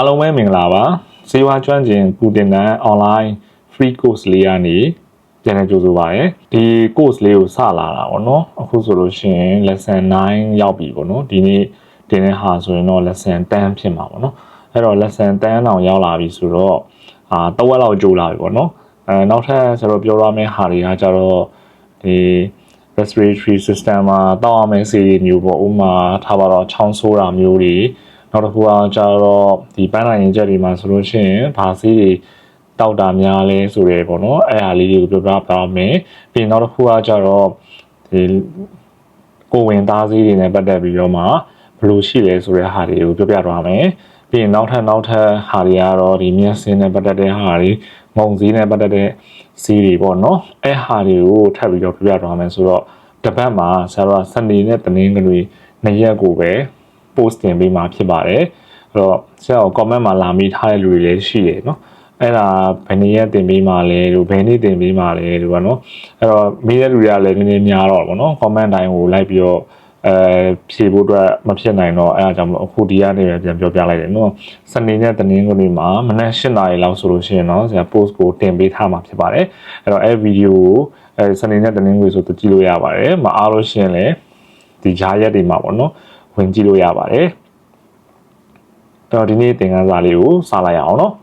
အားလုံးပဲမင်္ဂလာပါစေဝါကျွမ်းကျင်ပူတင်တန်း online free course လေးကနေပြန်လည်ကြိုဆိုပါရစေဒီ course လေးကိုစလာတာပေါ့နော်အခုဆိုလို့ရှိရင် lesson 9ရောက်ပြီပေါ့နော်ဒီနေ့တင်တဲ့ဟာဆိုရင်တော့ lesson 10ဖြစ်မှာပေါ့နော်အဲ့တော့ lesson 10တောင်ရောက်လာပြီဆိုတော့အာတဝက်လောက်ကြိုလာပြီပေါ့နော်အဲနောက်ထပ်ဆိုတော့ပြောရမယ့်ဟာတွေကကြတော့ဒီ respiratory system မှာတောက်ရမယ့်ဆေးတွေမျိုးပေါ့ဥမာထားပါတော့ချောင်းဆိုးတာမျိုးတွေ နောက်တစ်ခုကကြတော့ဒီပန်းနိုင်ရင်ချက်တွေမှာဆိုလို့ရှိရင်ဘာဆေးတွေတောက်တာများလဲဆိုရဲပေါ့နော်အဲ့ဟာလေးတွေကိုပြောပြပါမယ်ပြီးနောက်တစ်ခုကကြတော့ဒီကိုဝင်သားဆေးတွေနဲ့ပတ်သက်ပြီးတော့မှဘယ်လိုရှိလဲဆိုတဲ့ဟာတွေကိုပြောပြသွားမယ်ပြီးရင်နောက်ထပ်နောက်ထပ်ဟာတွေကတော့ဒီမျက်စင်းနဲ့ပတ်သက်တဲ့ဟာတွေငုံစည်းနဲ့ပတ်သက်တဲ့စီးတွေပေါ့နော်အဲ့ဟာတွေကိုထပ်ပြီးတော့ပြပြသွားမယ်ဆိုတော့တပတ်မှာဆရာတို့ကစနေနဲ့တနင်္ဂနွေနှစ်ရက်ကိုပဲ post တင်ပေးမှာဖြစ်ပါတယ်အဲ့တော့ဆရာကို comment မှာလာမိထားတဲ့လူတွေလည်းရှိတယ်နော်အဲ့ဒါဘယ်နည်းရက်တင်ပေးမှလဲလို့ဘယ်နေ့တင်ပေးမှလဲလို့ပေါ့နော်အဲ့တော့မိတဲ့လူတွေကလည်းနည်းနည်းများတော့ပေါ့နော် comment တိုင်းကိုလိုက်ပြီးတော့အဲဖြေဖို့အတွက်မဖြစ်နိုင်တော့အဲအားကြောင့်မလို့အခုဒီကနေပဲပြန်ပြောပြလိုက်တယ်နော်စနေနဲ့တနင်္ဂနွေမှာမနက်၈နာရီလောက်ဆိုလို့ရှိရင်တော့ဆရာ post ကိုတင်ပေးထားမှာဖြစ်ပါတယ်အဲ့တော့အဲဗီဒီယိုကိုအဲစနေနဲ့တနင်္ဂနွေဆိုတော့ကြည့်လို့ရပါတယ်မအားလို့ရှိရင်လည်းဒီဂျားရက်တွေမှာပေါ့နော် ဝင်ကြည့်လို့ရပါတယ်အဲ့တော့ဒီနေ့သင်ခန်းစာလေးကိုစလိုက်အောင်နော်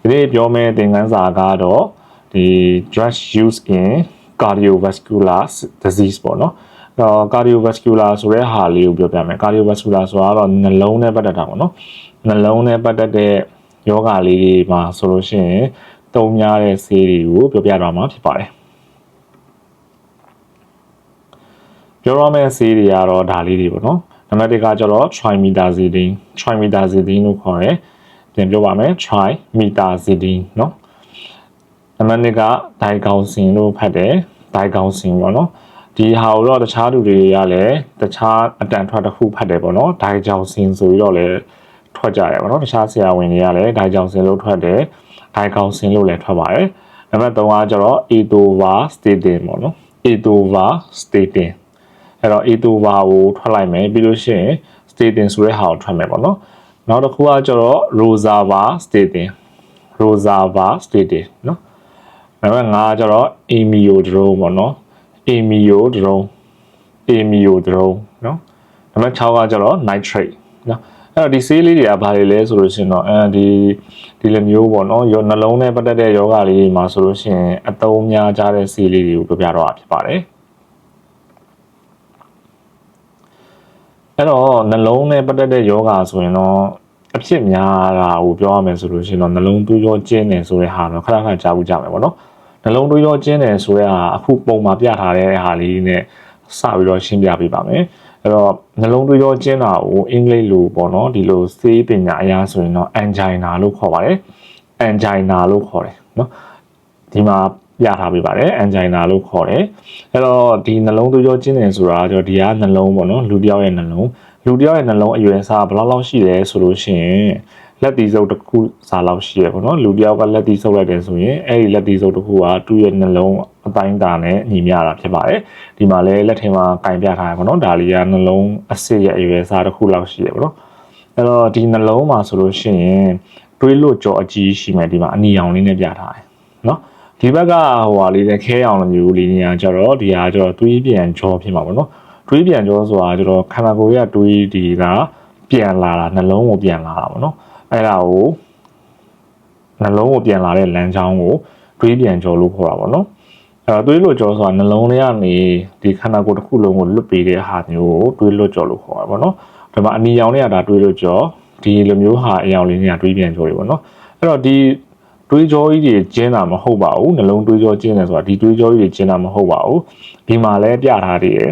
ဒီနေ့ပြောမယ့်သင်ခန်းစာကတော့ဒီ drug use in cardiovascular disease ပေါ့နော်တော့ cardiovascular ဆိုတဲ့ဟာလေးကိုပြောပြမယ် cardiovascular ဆိုတာကတော့နှလုံးနဲ့ပတ်သက်တာပေါ့နော်နှလုံးနဲ့ပတ်သက်တဲ့ယောဂလေးတွေမှာဆိုလို့ရှိရင်တုံများတဲ့ဆေးတွေကိုပြောပြသွားမှာဖြစ်ပါတယ် ပြောရမယ့်ဆေးတွေကတော့ဒါလေးတွေပေါ့နော်နံပါတ်1ကကျတော့ trimethazidine trimethazidine လို့ခေါ်တယ်ပြန်ပြောပါမယ် trimethazidine เนาะနံပါတ်2က digoxin လို့ဖတ်တယ် digoxin ပေါ့နော်ဒီဟာကိုတော့တခြားလူတွေကလည်းတခြားအတန်ထွက်တစ်ခုဖတ်တယ်ပေါ့နော်ဒိုင်ဂျောင်စင်ဆိုပြီးတော့လည်းထွက်ကြတယ်ပေါ့နော်တခြားဆရာဝန်တွေကလည်းဒိုင်ဂျောင်စင်လို့ထွက်တယ်ဒိုင်ကောင်စင်လို့လည်းထွက်ပါတယ်နံပါတ်3ကကျတော့အေတိုဗာစတေတင်ပေါ့နော်အေတိုဗာစတေတင် အဲ့တော့အေတိုဗာကိုထွက်လိုက်မယ်ပြီးလို့ရှိရင်စတေတင်ဆိုတဲ့ဟာကိုထွက်မယ်ပေါ့နော်နောက်တစ်ခုကကျတော့ရိုဇာဗာစတေတင်ရိုဇာဗာစတေတင်နော်နံပါတ်5ကကျတော့အီမီယိုဒရိုပေါ့နော်အီမီယိုဒရိုအီမီယိုဒရိုနော်နံပါတ်6ကကျတော့ nitrate နော်အဲ့တော့ဒီဆေးလေးတွေကဘာတွေလဲဆိုလို့ရှိရင်တော့အဲဒီဒီလိုမျိုးပေါ့နော်ရောနှလုံးနဲ့ပတ်သက်တဲ့ယောဂလေးတွေမှာဆိုလို့ရှိရင်အသုံးများကြတဲ့ဆေးလေးတွေကိုပြပြတော့ဖြစ်ပါတယ် အဲ့တော့နှလုံးနဲ့ပတ်သက်တဲ့ယောဂဆိုရင်တော့အဖြစ်များတာကိုပြောရမယ်ဆိုလို့ရှိရင်တော့နှလုံးသွေးကြောကျင်းနေဆိုတဲ့ဟာတော့ခဏခဏကြားဘူးကြမယ်ပေါ့နော်နှလုံးသွေးကြောကျင်းတယ်ဆိုတဲ့ဟာအခုပုံမှာပြထားတဲ့ဟာလေးနဲ့စပြီးတော့ရှင်းပြပေးပါမယ်အဲ့တော့နှလုံးသွေးကြောကျင်းတာကိုအင်္ဂလိပ်လိုပေါ့နော်ဒီလိုစေးပညာအရာဆိုရင်တော့ angina လို့ခေါ်ပါတယ် angina လို့ခေါ်တယ်နော်ဒီမှာ ပြထားပေးပါတယ် angina လို့ခေါ်တယ်အဲ့တော့ဒီနှလုံးသွေးကြောကျင်းတယ်ဆိုတာကျတော့ဒီကနှလုံးပေါ့နော်လူတစ်ယောက်ရဲ့နှလုံးလူတစ်ယောက်ရဲ့နှလုံးအရွယ်စားဘယ်လောက်လောက်ရှိလဲဆိုလို့ရှိရင်လက်တီစုပ်တစ်ခုစားလောက်ရှိရပေါ့နော်လူတစ်ယောက်ကလက်တီစုပ်လိုက်တယ်ဆိုရင်အဲ့ဒီလက်တီစုပ်တစ်ခုကသူ့ရဲ့နှလုံးအတိုင်းအတာနဲ့ညီမျှတာဖြစ်ပါတယ်ဒီမှာလည်းလက်ထဲမှာကင်ပြထားရပေါ့နော်ဒါလေးကနှလုံးအစစ်ရဲ့အရွယ်စားတစ်ခုလောက်ရှိရပေါ့နော်အဲ့တော့ဒီနှလုံးမှာဆိုလို့ရှိရင်တွေးလို့ကြော်အကြီးရှိမယ်ဒီမှာအနီရောင်လေးနဲ့ပြထားတယ်နော် ဒီဘက်ကဟိုဟာလေးနဲ့ခဲအောင်လိုမျိုးလေးနေရာကျတော့ဒီဟာကျတော့တွေးပြန်ကြောဖြစ်မှာပေါ့နော်တွေးပြန်ကြောဆိုတာကျတော့ခန္ဓာကိုယ်ရဲ့တွေးဒီကပြန်လာတာနှလုံးကိုပြန်လာတာပေါ့နော်အဲ့ဒါကိုနှလုံးကိုပြန်လာတဲ့လမ်းကြောင်းကိုတွေးပြန်ကြောလို့ခေါ်တာပေါ့နော်အဲ့တော့တွေးလွတ်ကြောဆိုတာနှလုံးထဲကနေဒီခန္ဓာကိုယ်တစ်ခုလုံးကိုလွတ်ပေးတဲ့ဟာမျိုးကိုတွေးလွတ်ကြောလို့ခေါ်တာပေါ့နော်ဒါမှအနီရောင်တွေကဒါတွေးလွတ်ကြောဒီလိုမျိုးဟာအရောင်လေးတွေကတွေးပြန်ကြောတွေပေါ့နော်အဲ့တော့ဒီ တွေးကြောကြီးတွေကျင်းတာမဟုတ်ပါဘူးနှလုံးတွေးကြောကျင်းတယ်ဆိုတာဒီတွေးကြောကြီးတွေကျင်းတာမဟုတ်ပါဘူးဒီမှာလဲပြထားသေးတယ်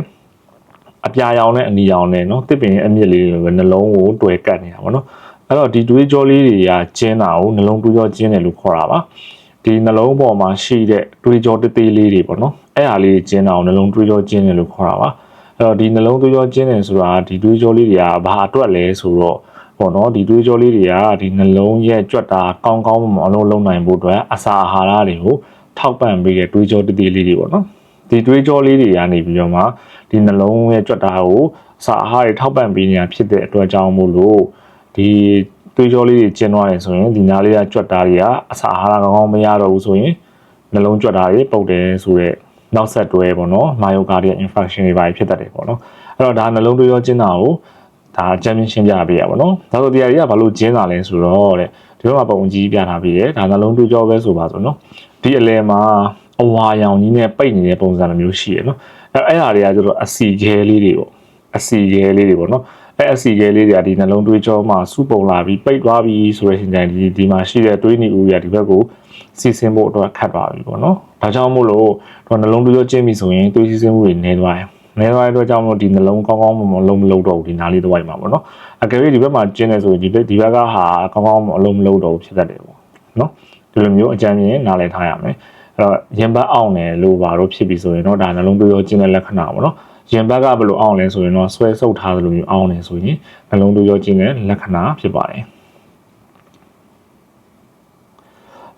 အပြာရောင်နဲ့အနီရောင်နဲ့เนาะတစ်ပင်ရဲ့အမြင့်လေးတွေပဲနှလုံးကိုတွယ်ကတ်နေတာပေါ့နော်အဲ့တော့ဒီတွေးကြောလေးတွေကကျင်းတာကိုနှလုံးတွေးကြောကျင်းတယ်လို့ခေါ်တာပါဒီနှလုံးပေါ်မှာရှိတဲ့တွေးကြောတသေးလေးတွေပေါ့နော်အဲ့ဟာလေးကျင်းတာကိုနှလုံးတွေးကြောကျင်းတယ်လို့ခေါ်တာပါအဲ့တော့ဒီနှလုံးတွေးကြောကျင်းတယ်ဆိုတာဒီတွေးကြောလေးတွေကဘာအတွက်လဲဆိုတော့ ပေါ့နော်ဒီတွေးကြောလေးတွေကဒီနှလုံးရဲ့ကြွက်တာကောင်းကောင်းမအောင်လုံးနိုင်ဖို့အတွက်အစာအာဟာရတွေကိုထောက်ပံ့ပေးတဲ့တွေးကြောတသေးလေးတွေပေါ့နော်ဒီတွေးကြောလေးတွေကနေပြီးတော့မှဒီနှလုံးရဲ့ကြွက်တာကိုအစာအာဟာရတွေထောက်ပံ့ပေးနေတာဖြစ်တဲ့အတွက်ကြောင့်မို့လို့ဒီသွေးကြောလေးတွေကျင်းသွားတယ်ဆိုရင်ဒီနားလေးကကြွက်တာတွေကအစာအာဟာရကောင်းကောင်းမရတော့ဘူးဆိုရင်နှလုံးကြွက်တာတွေပုတ်တယ်ဆိုတော့နောက်ဆက်တွဲပေါ့နော်မာယိုကာဒီယက် infarction တွေပါဖြစ်တတ်တယ်ပေါ့နော်အဲ့တော့ဒါနှလုံးသွေးကြောကျင်းတာကို ဒါအကြမ်းရှင်းပြပေးရပါတော့။ဒါဆိုတရားကြီးကဘာလို့ကျင်းတာလဲဆိုတော့တဲ့ဒီဘက်မှာပုံကြီးပြထားပြီးတယ်ဒါနှလုံးသွေးကြောပဲဆိုပါဆိုနော်။ဒီအလဲမှာအဝါရောင်ကြီးနဲ့ပိတ်နေတဲ့ပုံစံမျိုးရှိရနော်။အဲ့အဲ့ဟာတွေကကျတော့အစီခဲလေးတွေပေါ့။အစီခဲလေးတွေပေါ့နော်။အဲ့အစီခဲလေးတွေကဒီနှလုံးသွေးကြောမှာစုပုံလာပြီးပိတ်သွားပြီးဆိုတဲ့ချိန်တိုင်းဒီဒီမှာရှိတဲ့သွေးနီဦးတွေကဒီဘက်ကိုစီစဉ်ဖို့အတွက်ခတ်သွားပြီပေါ့နော်။ဒါကြောင့်မို့လို့တော့နှလုံးသွေးကြောကျင်းပြီဆိုရင်သွေးစီစဉ်မှုတွေနည်းသွားတယ် နေသွားတဲ့အတွက်ကြောင့်မို့ဒီနှလုံးကောင်းကောင်းမမလုံးမလုံးတော့ဘူးဒီနားလေးတစ်ဝိုက်မှာပေါ့နော်အကယ်၍ဒီဘက်မှာကျင်းနေဆိုရင်ဒီဘက်ဒီဘက်ကဟာကောင်းကောင်းမလုံးမလုံးတော့ဘူးဖြစ်တတ်တယ်ပေါ့နော်ဒီလိုမျိုးအကြမ်းမြင်နားလည်ထားရမယ်အဲ့တော့ရင်ဘတ်အောင်တယ်လို့ပါတော့ဖြစ်ပြီဆိုရင်တော့ဒါနှလုံးသွေးရောကျင်းတဲ့လက္ခဏာပေါ့နော်ရင်ဘက်ကဘယ်လိုအောင်လဲဆိုရင်တော့ဆွဲဆုပ်ထားသလိုမျိုးအောင်တယ်ဆိုရင်နှလုံးသွေးရောကျင်းတဲ့လက္ခဏာဖြစ်ပါတယ်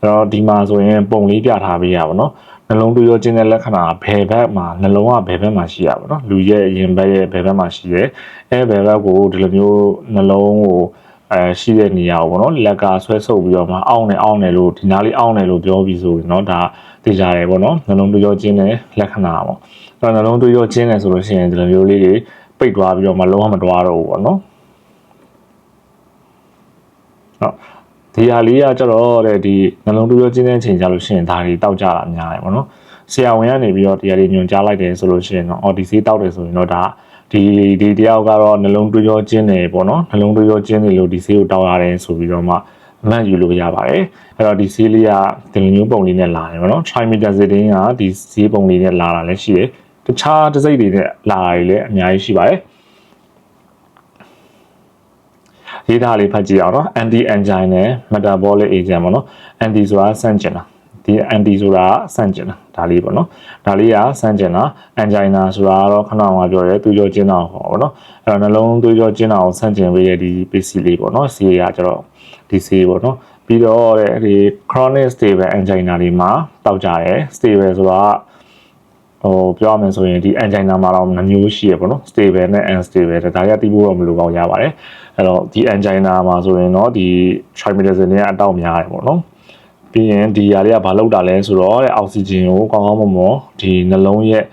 အဲ့တော့ဒီမှာဆိုရင်ပုံလေးပြထားပေးရပါတော့ နှလုံးသွေးရောကျင်းတဲ့လက္ခဏာဘယ်ဘက်မှာနှလုံးကဘယ်ဘက်မှာရှိရပါတော့လူရဲ့ရင်ဘက်ရဲ့ဘယ်ဘက်မှာရှိရဲအဲဘယ်ဘက်ကိုဒီလိုမျိုးနှလုံးကိုအဲရှိတဲ့နေရာကိုပေါ့နော်လက်ကဆွဲဆုပ်ပြီးတော့မှအောင်းနေအောင်းနေလို့ဒီနားလေးအောင်းနေလို့ပြောပြီးဆိုရင်เนาะဒါသိကြတယ်ပေါ့နော်နှလုံးသွေးရောကျင်းတဲ့လက္ခဏာပေါ့အဲ့တော့နှလုံးသွေးရောကျင်းတယ်ဆိုလို့ရှိရင်ဒီလိုမျိုးလေးတွေပိတ်သွားပြီးတော့မှလုံးဝမတွားတော့ဘူးပေါ့နော်ဟုတ် ဒီဟာလေးကကျတော့တဲ့ဒီနှလုံးသွေးရောကျင်းတဲ့အချိန်ကြလို့ရှိရင်ဒါတွေတောက်ကြတာများတယ်ပေါ့နော်ဆရာဝန်ကနေပြီးတော့တရားတွေညွှန်ကြားလိုက်တယ်ဆိုလို့ရှိရင်တော့အော်ဒီဆေးတောက်တယ်ဆိုရင်တော့ဒါဒီဒီတယောက်ကတော့နှလုံးသွေးရောကျင်းတယ်ပေါ့နော်နှလုံးသွေးရောကျင်းတယ်လို့ဒီဆေးကိုတောက်ရတယ်ဆိုပြီးတော့မှအမှတ်ယူလို့ရပါတယ်အဲ့တော့ဒီဆေးလေးကဒီလိုမျိုးပုံလေးနဲ့လာတယ်ပေါ့နော် trimethazidine ကဒီဆေးပုံလေးနဲ့လာတာလည်းရှိတယ်တခြားတစ်စိတ်တွေနဲ့လာတာတွေလည်းအများကြီးရှိပါတယ် ရေးထားလေးဖတ်ကြည့်အောင်နော် anti angina နဲ့ metabolic agent ပေါ့နော် anti ဆိုတာဆန့်ကျင်တာဒီ anti ဆိုတာဆန့်ကျင်တာဒါလေးပေါ့နော်ဒါလေးကဆန့်ကျင်တာ angina ဆိုတာကတော့ခဏမှပြောရဲသွေးကြောကျင်းတာဟောပေါ့နော်အဲ့တော့နှလုံးသွေးကြောကျင်းတာကိုဆန့်ကျင်ပေးတဲ့ဒီ PC လေးပေါ့နော်စီရကျတော့ဒီစီပေါ့နော်ပြီးတော့တဲ့ဒီ chronic stable angina တွေမှာတောက်ကြတယ် stable ဆိုတာဟိုပြောရမယ်ဆိုရင်ဒီ angina မှာတော့နှမျိုးရှိရပေါ့နော် stable နဲ့ unstable ဒါရတိဖို့တော့မလိုတော့ရပါတယ် အဲ့တော့ဒီ angina မှာဆိုရင်တော့ဒီ trimethazine နဲ့အတောက်များတယ်ပေါ့နော်ပြီးရင်ဒီຢာလေးကဘာလုပ်တာလဲဆိုတော့တဲ့အောက်ဆီဂျင်ကိုကောင်းကောင်းမွန်မွန်ဒီနှလုံးရဲ့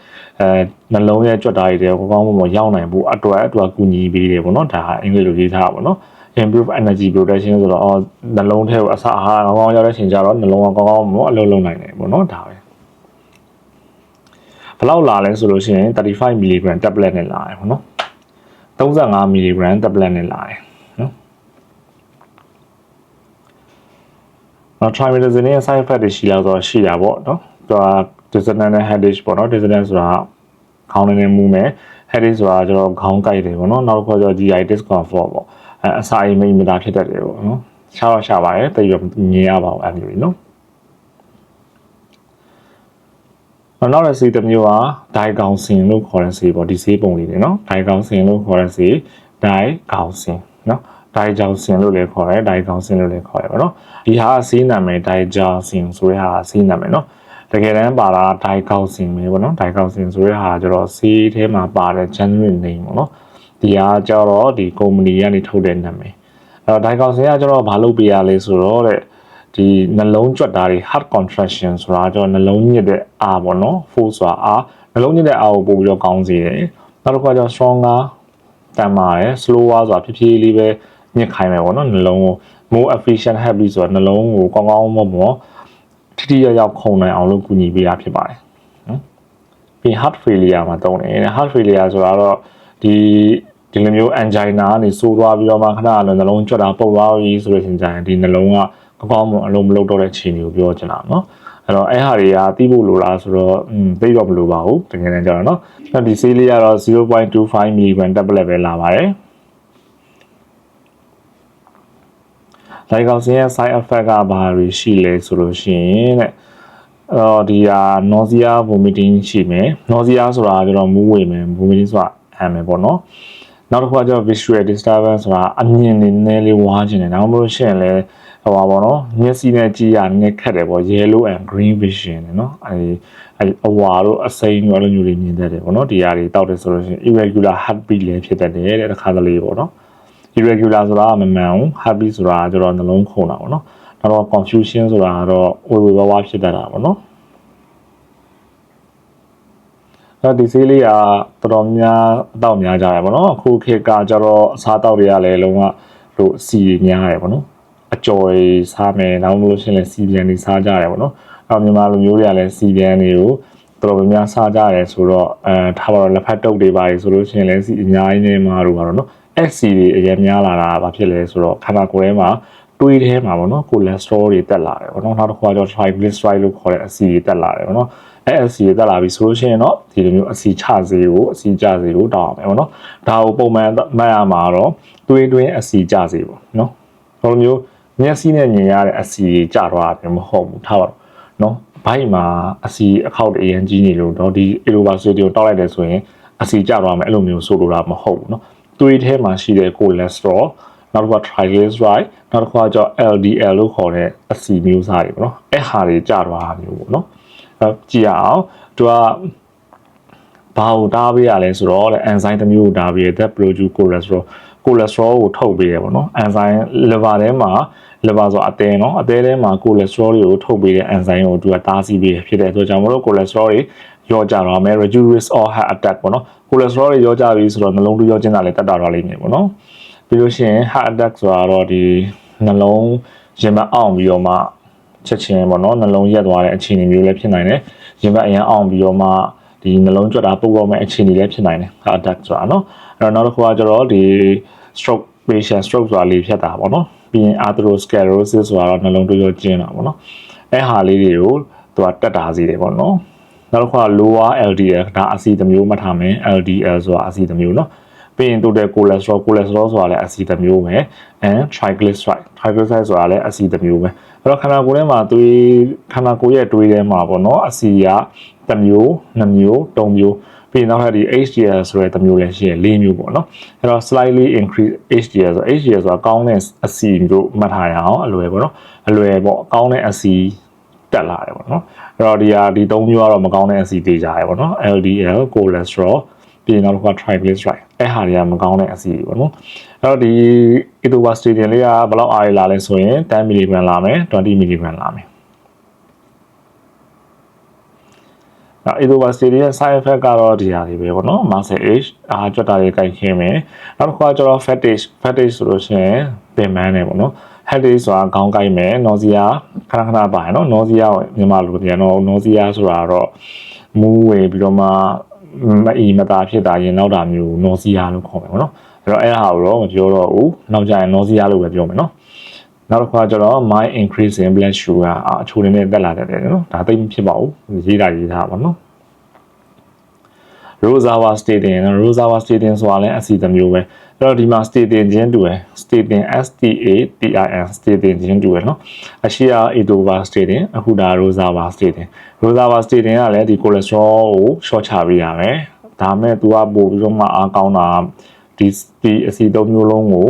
အဲနှလုံးရဲ့ကြွက်တာတွေကောင်းကောင်းမွန်မွန်ရောက်နိုင်ဖို့အတွက်အတွက်ကူညီပေးတယ်ပေါ့နော်ဒါအင်္ဂလိပ်လိုရေးထားတာပေါ့နော် improve energy production ဆိုတော့အော်နှလုံးထဲကိုအစာအာဟာရကောင်းကောင်းရောက်တဲ့ချိန်ကျတော့နှလုံးကကောင်းကောင်းမွန်အလုပ်လုပ်နိုင်တယ်ပေါ့နော်ဒါပဲဘယ်လောက်လာလဲဆိုလို့ရှိရင်35 mg tablet နဲ့လာတယ်ပေါ့နော် 35 mg tablet နဲ့လာတယ်နော် trimethazine ရဲ့ side effect တွေရှိလာဆိုတော့ရှိတာပေါ့နော်သူက dissonant နဲ့ headache ပေါ့နော် dissonant ဆိုတာခေါင်းနဲ့မူးမယ် headache ဆိုတာကျတော့ခေါင်းကိုက်တယ်ပေါ့နော်နောက်တစ်ခါကျတော့ GI discomfort ပေါ့အဲအစာအိမ်မိတ်မတာဖြစ်တတ်တယ်ပေါ့နော်ရှားတော့ရှားပါတယ်တိတ်ရမြင်ရပါဘူးအဲ့လိုနော် နောက်တစ်စီတစ်မျိုးကဒိုင်ကောင်စင်လို့ခေါ်တဲ့စီပေါ့ဒီစီးပုံလေးတွေနော်ဒိုင်ကောင်စင်လို့ခေါ်တဲ့စီဒိုင်ကောင်စင်နော်ဒိုင်ကြောင်စင်လို့လည်းခေါ်တယ်ဒိုင်ကောင်စင်လို့လည်းခေါ်တယ်ပေါ့နော်ဒီဟာစီးနာမည်ဒိုင်ကြောင်စင်ဆိုတဲ့ဟာစီးနာမည်နော်တကယ်တမ်းပါတာဒိုင်ကောင်စင်ပဲပေါ့နော်ဒိုင်ကောင်စင်ဆိုတဲ့ဟာကျတော့စီးထဲမှာပါတဲ့ genuine name ပေါ့နော်ဒီဟာကျတော့ဒီ company ကနေထုတ်တဲ့နာမည်အဲ့တော့ဒိုင်ကောင်စင်ကကျတော့ဘာလုပ်ပေးရလဲဆိုတော့တဲ့ ဒီနှလုံးကြွက်တာတွေ heart contraction ဆိုတာကျတော့နှလုံးညစ်တဲ့အားပေါ့နော် force ဆိုတာအားနှလုံးညစ်တဲ့အားကိုပို့ပြီးတော့ကောင်းစေတယ်နောက်တစ်ခါကျတော့ stronger တန်ပါတယ် slower ဆိုတာဖြည်းဖြည်းလေးပဲညစ်ခိုင်းမယ်ပေါ့နော်နှလုံးကို more efficient habit ဆိုတာနှလုံးကိုကောင်းကောင်းမွန်မွန်ထိထိရောက်ရောက်ခုန်နိုင်အောင်လုပ်ကူညီပေးတာဖြစ်ပါတယ်နော်ပြီး heart failure မှာတုံးတယ် heart failure ဆိုတာတော့ဒီဒီလိုမျိုး angina ကနေစိုးသွားပြီးတော့မှခဏလုံးနှလုံးကြွတာပုတ်သွားပြီဆိုလို့ရှိရင်ဒီနှလုံးက ကောင်းကောင်းမွန်အလုံးမလုပ်တော့တဲ့ခြေမျိုးပြောချင်တာနော်အဲ့တော့အဲ့ဟာတွေကသိဖို့လိုလားဆိုတော့อืมသိတော့မလိုပါဘူးတကယ်တမ်းကျတော့เนาะဒီဆေးလေးကတော့0.25 mg tablet ပဲလာပါတယ်လိုင်ကောင်စင်ရဲ့ side effect ကဘာတွေရှိလဲဆိုလို့ရှိရင်တဲ့အော်ဒီဟာ nausea vomiting ရှိမယ် nausea ဆိုတာကျတော့မူးဝေမယ် vomiting ဆိုတာအမ်းမယ်ပေါ့နော်နောက်တစ်ခုကကျတော့ visual disturbance ဆိုတာအမြင်နည်းနည်းလေးဝါးခြင်းတယ်ဒါမှမဟုတ်ရှင်လဲ ဟိုပါပေါ့နော်မျက်စိနဲ့ကြည့်ရနည်းခက်တယ်ပေါ့ yellow and green vision တယ်နော်အဲအဝါတို့အစိမ်းတို့အဲ့လိုမျိုးတွေမြင်တတ်တယ်ပေါ့နော်ဒီဟာတွေတောက်တယ်ဆိုလို့ရှိရင် irregular heartbeat လည်းဖြစ်တတ်တယ်တဲ့တစ်ခါတလေပေါ့နော် irregular ဆိုတာမမှန်ဘူး happy ဆိုတာကျတော့နှလုံးခုန်တာပေါ့နော်နောက်တော့ confusion ဆိုတာကတော့ဝေဝေဝါးဝါဖြစ်တတ်တာပေါ့နော်တော့ဒီဆေးလေးကတော်တော်များအတော့များကြရပေါ့နော်အခုခေတ်ကကျတော့အစားအသောက်တွေကလည်းလုံးဝလို့စီများရပေါ့နော် အကျော်စားမယ်နောက်မလို့ရှင်လည်းစီပြန်နေစားကြရပေါ့နော်အော်မြန်မာလူမျိုးတွေကလည်းစီပြန်နေကိုတော်တော်များများစားကြရတယ်ဆိုတော့အဲထားပါတော့လက်ဖက်တုပ်တွေပါဆိုလို့ရှိရင်လည်းစီအများကြီးနေမှာတို့ပါတော့နော် SC တွေအရင်များလာတာဘာဖြစ်လဲဆိုတော့ခန္ဓာကိုယ်ထဲမှာတွေးထဲမှာပေါ့နော်ကိုလက်စထရောတွေတက်လာတယ်ပေါ့နော်နောက်တစ်ခါကျတော့ triglyceride လို့ခေါ်တဲ့ AC တွေတက်လာတယ်ပေါ့နော်အဲ AC တွေတက်လာပြီဆိုလို့ရှိရင်တော့ဒီလိုမျိုး AC ချစေကို AC ကျစေကိုတောင်းအောင်ပေါ့နော်ဒါကိုပုံမှန်မှတ်ရမှာတော့တွေးတွင်း AC ကျစေပေါ့နော်ဒီလိုမျိုး မျက်စိနဲ့မြင်ရတဲ့အစီကြသွားတာမဟုတ်ဘူးထားပါတော့နော်ဘိုက်မှာအစီအခောက်တအရင်ကြီးနေလို့တော့ဒီ Elova Studio တောက်လိုက်တယ်ဆိုရင်အစီကြသွားမယ်အဲ့လိုမျိုးဆိုလိုတာမဟုတ်ဘူးနော်သွေးထဲမှာရှိတဲ့ cholesterol နောက်တစ်ခုက triglyceride နောက်တစ်ခုကကြော LDL လို့ခေါ်တဲ့အဆီမျိုးစားတွေပေါ့နော်အဲ့ဟာတွေကြသွားတာမျိုးပေါ့နော်အဲကြည့်ရအောင်သူကဘာကိုတားပေးရလဲဆိုတော့တဲ့ enzyme တစ်မျိုးကိုတားပေးရ that produce cholesterol ကိုလက်စထရောကိုထုတ်ပေးတယ်ပေါ့နော်အန်ဆိုင်လီဗာထဲမှာလီဗာဆိုအသည်းနော်အသည်းထဲမှာကိုလက်စထရောတွေကိုထုတ်ပေးတဲ့အန်ဆိုင်ကိုသူကတားဆီးပေးတယ်ဖြစ်တဲ့အတွက်ကြောင့်မလို့ကိုလက်စထရောတွေရောကြတော့မယ် reduce risk of heart attack ပေါ့နော်ကိုလက်စထရောတွေရောကြပြီဆိုတော့နှလုံးသွေးရောကျင်းတာလည်းတက်တာတော့လိမ့်မယ်ပေါ့နော်ပြီးလို့ရှိရင် heart attack ဆိုတာတော့ဒီနှလုံးရင်မအောင်ပြီးတော့မှချက်ချင်းပေါ့နော်နှလုံးရက်သွားတဲ့အခြေအနေမျိုးလည်းဖြစ်နိုင်တယ်ရင်မအရင်အောင်ပြီးတော့မှ ဒီနှလုံးကြွတာပိုပေါ်မဲ့အခြေအနေလည်းဖြစ်နိုင်တယ် heart attack ဆိုတာနော်အဲ့တော့နောက်တစ်ခုကကျတော့ဒီ stroke patient stroke ဆိုတာလေးဖြစ်တာပေါ့နော်ပြီးရင် atherosclerosis ဆိုတာတော့နှလုံးတွေးရကျင်းတာပေါ့နော်အဲ့ဟာလေးတွေကိုသူကတက်တာစီတယ်ပေါ့နော်နောက်တစ်ခုက lower LDL ဒါအဆီတစ်မျိုးမှတ်ထားမယ် LDL ဆိုတာအဆီတစ်မျိုးနော်ပြီးရင် total cholesterol cholesterol ဆိုတာလည်းအဆီတစ်မျိုးပဲ and triglyceride hydroxide ဆိုတာလည်းအဆီတစ်မျိုးပဲအဲ့တော့ခန္ဓာကိုယ်ထဲမှာသွေးခန္ဓာကိုယ်ရဲ့သွေးထဲမှာပေါ့နော်အဆီကတစ်မျိုးနှစ်မျိုးသုံးမျိုးပြီးရင်နောက်ထပ်ဒီ HDL ဆိုတဲ့တစ်မျိုးလည်းရှိရ၄မျိုးပေါ့နော်အဲ့တော့ slightly increase HDL ဆို HDL ဆိုတာကောင်းတဲ့အဆီမျိုးမှတ်ထားရအောင်အလွယ်ပေါ့နော်အလွယ်ပေါ့ကောင်းတဲ့အဆီတက်လာတယ်ပေါ့နော်အဲ့တော့ဒီဟာဒီ၃မျိုးကတော့မကောင်းတဲ့အဆီတေးကြရပေါ့နော် LDL cholesterol ပြီးရင်နောက်တစ်ခါ triglyceride အဲ့ဟာတွေကမကောင်းတဲ့အဆီတွေပေါ့နော်အဲ့တော့ဒီ etovastatin လေးကဘယ်လောက်အားရလာလဲဆိုရင်10 mg လာမယ်20 mg လာမယ်နော် etovastatin ရဲ့ side effect ကတော့ဒီဟာတွေပဲပေါ့နော် muscle age အားကြွတာတွေကြိုက်ခင်းမယ်နောက်တစ်ခုကကျတော့ fatigue fatigue ဆိုလို့ရှိရင်ပင်ပန်းတယ်ပေါ့နော် headache ဆိုတာခေါင်းကိုက်မယ် nausea ခဏခဏပါရနော် nausea ကိုမြန်မာလိုပြန်တော့ nausea ဆိုတာတော့မူးဝေပြီးတော့မှမအီမတာဖြစ်တာရင်နောက်တာမျိုး nausea လို့ခေါ်မယ်ပေါ့နော် အဲ့တော့အဲ့ဒါကိုတော့မပြောတော့ဘူးနောက်ကျရင် nausea လို့ပဲပြောမယ်နော်နောက်တစ်ခါကျတော့ my increase in blood sugar အချိုးနေနဲ့တက်လာတတ်တယ်နော်ဒါသိမဖြစ်ပါဘူးရေးတာရေးထားပါနော် rosawa statin rosawa statin ဆိုတာလည်းအဆီတစ်မျိုးပဲအဲ့တော့ဒီမှာ statin ချင်းတူတယ် statin STA TIN statin ချင်းတူတယ်နော်အရှိက etova statin အခုဒါ rosawa statin rosawa statin ကလည်းဒီ cholesterol ကို short ချပေးရမယ်ဒါမဲ့ तू ကပို့ပြီးတော့မှအားကောင်းတာ ဒီဒီအဆီသုံးမျိုးလုံးကို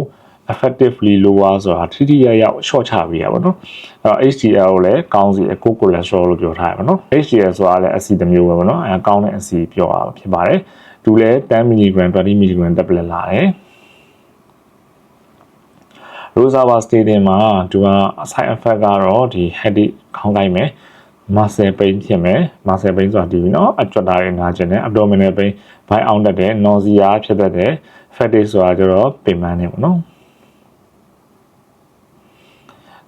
effectively lower ဆိုတာထိထိရရ short ချပေးရပါတော့အဲ့တော့ HDL ကိုလည်းကောင်းစီအကို cholesterol လို့ပြောထားရပါတော့ HDL ဆိုတာလည်းအဆီတစ်မျိုးပဲပေါ့နော်အဲကောင်းတဲ့အဆီပြောတာဖြစ်ပါတယ်သူလည်း10 mg 20 mg တက်ပလက်လာတယ် Rosawa statin မှာသူက side effect ကတော့ဒီ headache ခေါင်းကိုက်မယ် muscle pain ဖြစ်မယ် muscle pain ဆိုတာဒီနော်အကြွတာတွေနာကျင်တယ် abdominal pain ဘိုင်းအောင်တတ်တယ် nausea ဖြစ်တတ်တယ် fatigue ဆိုတာကျတော့ပင်ပန်းနေပေါ့နော်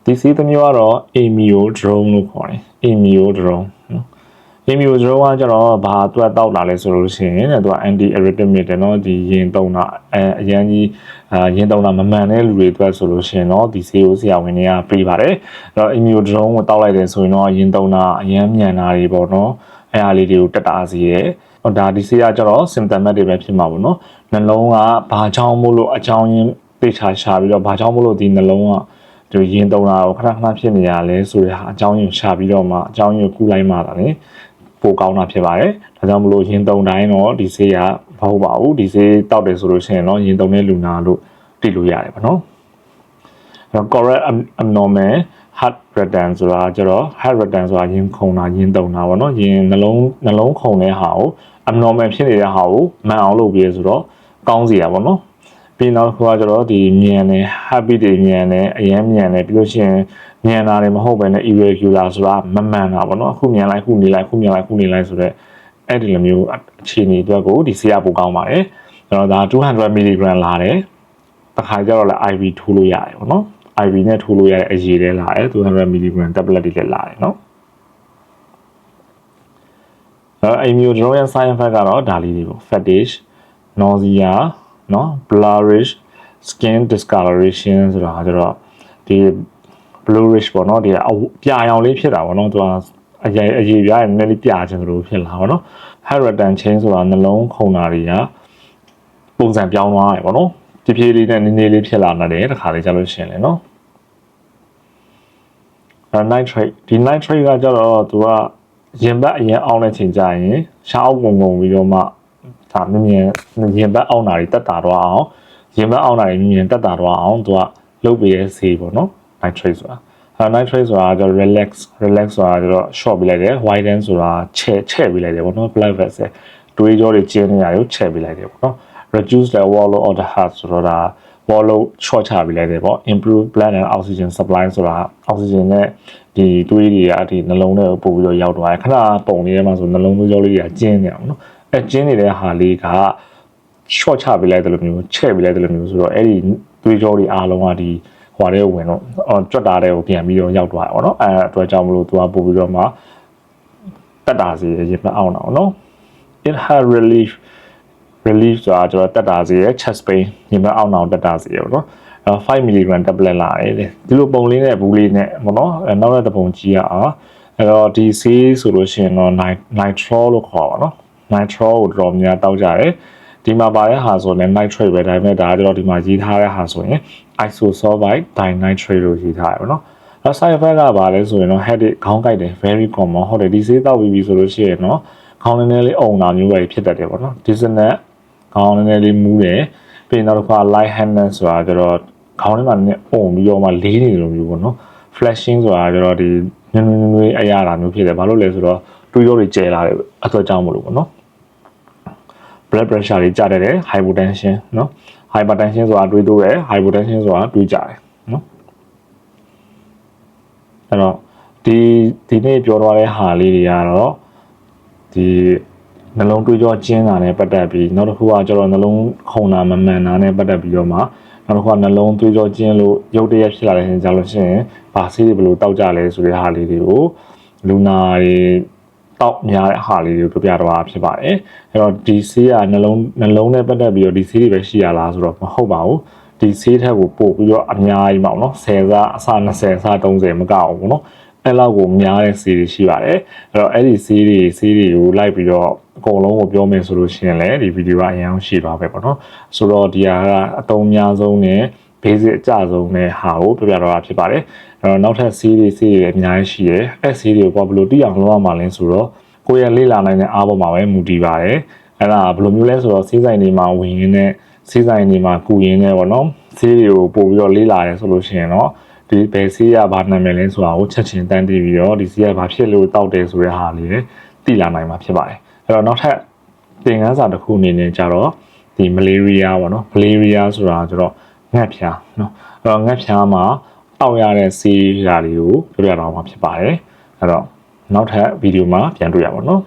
ဒီစီးသမီးကတော့ amiodarone လို့ခေါ်တယ် amiodarone နော် amiodarone ကကျတော့ဘာအတွက်တောက်လာလဲဆိုလို့ရှိရင်တဲ့သူက anti arrhythmic တယ်နော်ဒီရင်တုံတာအဲအရန်ကြီးအာရင်တုံတာမမှန်တဲ့လူတွေအတွက်ဆိုလို့ရှိရင်တော့ဒီဆေးကိုဆရာဝန်တွေကပေးပါတယ်အဲ့တော့ amiodarone ကိုတောက်လိုက်တယ်ဆိုရင်တော့ရင်တုံတာအရန်မြန်တာတွေပေါ့နော်အဲအားလေးတွေကိုတက်တာစီရဲ ဟောဒါဒီဆေးကကျတော့ symptomatic တွေပဲဖြစ်မှာပေါ့နော်နှလုံးကဘာကြောင့်မို့လို့အကြောင်းရင်းသိချာရှာပြီးတော့ဘာကြောင့်မို့လို့ဒီနှလုံးကဒီရင်တုံတာကိုခဏခဏဖြစ်နေရလဲဆိုတဲ့ဟာအကြောင်းရင်းရှာပြီးတော့မှအကြောင်းရင်းကူးလိုက်မှတာလေပိုကောင်းတာဖြစ်ပါတယ်ဒါကြောင့်မလို့ရင်တုံတိုင်းတော့ဒီဆေးကမဟုတ်ပါဘူးဒီဆေးတောက်တယ်ဆိုလို့ရှိရင်တော့ရင်တုံတဲ့လူနာလို့သိလို့ရတယ်ပေါ့နော်အဲ correct abnormal heart rhythm ဆိုတာကျတော့ heart rhythm ဆိုတာရင်ခုန်တာရင်တုံတာပေါ့နော်ရင်နှလုံးနှလုံးခုန်တဲ့ဟာကို abnormal ဖြစ်နေတဲ့ဟာကိုမှန်အောင်လုပ်ပြီးဆိုတော့ကောင်းစီရပါပေါ့နော်ပြီးနောက်တစ်ခုကကျတော့ဒီမြန်တယ် happy တွေမြန်တယ်အရင်မြန်တယ်ပြီးလို့ရှိရင်မြန်တာတွေမဟုတ်ဘဲနဲ့ irregular ဆိုတာမမှန်တာပေါ့နော်အခုမြန်လိုက်ခုနေလိုက်ခုမြန်လိုက်ခုနေလိုက်ဆိုတော့အဲ့ဒီလိုမျိုးအခြေအနေအတွက်ကိုဒီဆေးရပိုကောင်းပါတယ်ကျွန်တော်ဒါ200 mg လာတယ်တစ်ခါကျတော့လည်း IV ထိုးလို့ရတယ်ပေါ့နော် IV နဲ့ထိုးလို့ရတဲ့အရေးလေးလာတယ်200 mg tablet တွေလည်းလာတယ်နော်အဲအဲ့မျိုးကျွန်တော်ရဲ့ side effect ကတော့ဒါလေးတွေပေါ့ fatigue nausea เนาะ blurrish skin discoloration ဆိုတာကျတော့ဒီ bluish ပေါ့เนาะဒီအပြာရောင်လေးဖြစ်တာပေါ့เนาะသူကအရေးအရေးပြားရနည်းနည်းလေးပြာခြင်းလိုဖြစ်လာပေါ့เนาะ Harridan chain ဆိုတာနှလုံးခုန်တာတွေကပုံစံပြောင်းသွားတယ်ပေါ့เนาะ ဖြည်းဖြည်းလေးနဲ့နည်းနည်းလေးဖြစ်လာနိုင်တယ်တခါလေးကြလို့ရှင်လေနော်အဲ nitrate ဒီ nitrate ကကြတော့သူကရင်ဘတ်အရင်အောင်းတဲ့ချိန်ကျရင်ရှားအောင်ပုံပုံပြီးတော့မှဒါမြင်မြင်ရင်ဘတ်အောင်းတာတွေတက်တာတော့အောင်ရင်ဘတ်အောင်းတာတွေမြင်မြင်တက်တာတော့အောင်သူကလုတ်ပေးတဲ့ဈေးပေါ့နော် nitrate ဆိုတာအဲ nitrate ဆိုတာကျတော့ relax relax ဆိုတာကျတော့ short ပေးလိုက်တယ် widen ဆိုတာချဲ့ချဲ့ပေးလိုက်တယ်ပေါ့နော် black vessel တွေးကြောတွေကျင်းနေတာကိုချဲ့ပေးလိုက်တယ်ပေါ့နော် reduce the wall of the heart ဆိုတော့ဒါ wall short ချပေးလိုက်တယ်ပေါ့ improve blood and oxygen supply ဆိုတာ oxygen နဲ့ဒီတွေးတွေကဒီနှလုံးထဲကိုပို့ပြီးတော့ရောက်သွားတယ်ခဏပုံနေထဲမှာဆိုနှလုံးသွေးကြောလေးတွေကကျင်းနေတာပေါ့နော်အဲကျင်းနေတဲ့ဟာလေးက short ချပေးလိုက်တယ်လို့မျိုးချဲ့ပေးလိုက်တယ်လို့မျိုးဆိုတော့အဲ့ဒီသွေးကြောတွေအားလုံးကဒီဟွာတဲ့ဝင်တော့ကြွတ်တာတဲ့ကိုပြန်ပြီးတော့ရောက်သွားတယ်ပေါ့နော်အဲအတွက်ကြောင့်မလို့သူကပို့ပြီးတော့မှတက်တာစီရေမအောင်တော့နော် it had relief relief ဆိုတာကျွန်တော်တက်တာစီရဲ့ chest pain ညီမအောင်အောင်တက်တာစီရပေါ့နော်အဲ5 mg tablet လာတယ်လေဒီလိုပုံလေးနဲ့ဘူးလေးနဲ့ပေါ့နော်အဲနောက်တဲ့ပုံကြီးရအောင်အဲ့တော့ဒီဆေးဆိုလို့ရှိရင်တော့ nitro လို့ခေါ်ပါတော့ nitro ကိုတော်တော်များတောက်ကြတယ်ဒီမှာပါတဲ့ဟာဆိုရင် nitrate ပဲဒါပေမဲ့ဒါကကျွန်တော်ဒီမှာရေးထားတဲ့ဟာဆိုရင် isosulfide dinitrate လို့ရေးထားရပါတော့နောက် side effect ကပါလဲဆိုရင်တော့ headache ခေါင်းကိုက်တယ် very common ဟုတ်တယ်ဒီဆေးတောက်ပြီးပြီဆိုလို့ရှိရင်တော့ခေါင်းနည်းနည်းလေးအုံနာမျိုးပဲဖြစ်တတ်တယ်ပေါ့နော် dizziness ခေါင်းနည်းနည်းလေးမူးတယ်ပြီးရင်နောက်တစ်ခါ light handness ဆိုတာကျတော့ခေါင်းထဲမှာနည်းနည်းအုံပြီးတော့မှလေးနေလိုမျိုးပေါ့နော် flashing ဆိုတာကျတော့ဒီညွန်းညွန်းလေးအရာတာမျိုးဖြစ်တယ်ဘာလို့လဲဆိုတော့တွေးရောတွေကျဲလာတယ်အဲ့တော့ကြောင်းမလို့ပေါ့နော် blood pressure တွေကျတတ်တယ် hypotension နော် hypertension ဆိုတာတွေးတိုးတယ် hypotension ဆိုတာတွေးကြတယ်နော်အဲ့တော့ဒီဒီနေ့ပြောထားတဲ့ဟာလေးတွေကတော့ဒီ နှလုံးတွေးကြောကျင်းတာနဲ့ပတ်သက်ပြီးနောက်တစ်ခုကကျတော့နှလုံးခုန်တာမမှန်တာနဲ့ပတ်သက်ပြီးတော့မှနောက်တစ်ခုကနှလုံးသွေးကြောကျင်းလို့ရုပ်တရက်ဖြစ်လာတဲ့ရင်ကြလို့ရှိရင်ဗာဆေးတွေဘယ်လိုတောက်ကြလဲဆိုတဲ့ဟာလေးတွေကိုလူနာတွေတောက်များတဲ့ဟာလေးတွေကိုပြပြတော့ဖြစ်ပါတယ်အဲ့တော့ဒီဆေးကနှလုံးနှလုံးနဲ့ပတ်သက်ပြီးတော့ဒီဆေးတွေပဲရှိရလားဆိုတော့မဟုတ်ပါဘူးဒီဆေးထက်ကိုပို့ပြီးတော့အများကြီးပေါ့နော်10စားအစ20စား30မကအောင်ပေါ့နော် အဲ့လောက်ကိုများတဲ့ဆေးတွေရှိပါတယ်အဲ့တော့အဲ့ဒီဆေးတွေဆေးတွေကိုလိုက်ပြီးတော့အကုန်လုံးကိုပြောမယ်ဆိုလို့ရှိရင်လည်းဒီဗီဒီယိုကအရင်ရှိသွားပဲပေါ့နော်ဆိုတော့ဒီဟာကအတုံးများဆုံးနဲ့ basic အကြဆုံးနဲ့ဟာကိုပြပြတော့တာဖြစ်ပါတယ်အဲ့တော့နောက်ထပ်ဆေးတွေဆေးတွေအများကြီးရှိတယ်အဲ့ဆေးတွေကိုဘယ်လိုတိအောင်လုပ်ရမှာလဲဆိုတော့ကိုယ့်ရဲ့လေ့လာနိုင်တဲ့အားပေါ်မှာပဲမူတည်ပါတယ်အဲ့ဒါဘယ်လိုမျိုးလဲဆိုတော့ဆေးဆိုင်တွေမှာဝင်ရင်းနဲ့ဆေးဆိုင်တွေမှာကူရင်းနဲ့ပေါ့နော်ဆေးတွေကိုပို့ပြီးတော့လေ့လာရဲဆိုလို့ရှိရင်တော့ ဒီဘယ်ဆေးရဘာနာမည်လဲဆိုတာကိုချက်ချင်းတန်းသိပြီးတော့ဒီဆေးရဘာဖြစ်လို့တောက်တယ်ဆိုတဲ့ဟာလေးသိလာနိုင်မှာဖြစ်ပါတယ်အဲ့တော့နောက်ထပ်သင်ခန်းစာတစ်ခုအနေနဲ့ကြတော့ဒီမလေးရီးယားပေါ့နော်မလေးရီးယားဆိုတာကျတော့ငှက်ဖျားနော်အဲ့တော့ငှက်ဖျားမှာတောက်ရတဲ့ဆေးဓာတ်လေးကိုပြောပြတော့မှာဖြစ်ပါတယ်အဲ့တော့နောက်ထပ်ဗီဒီယိုမှာပြန်တွေ့ရပါတော့နော်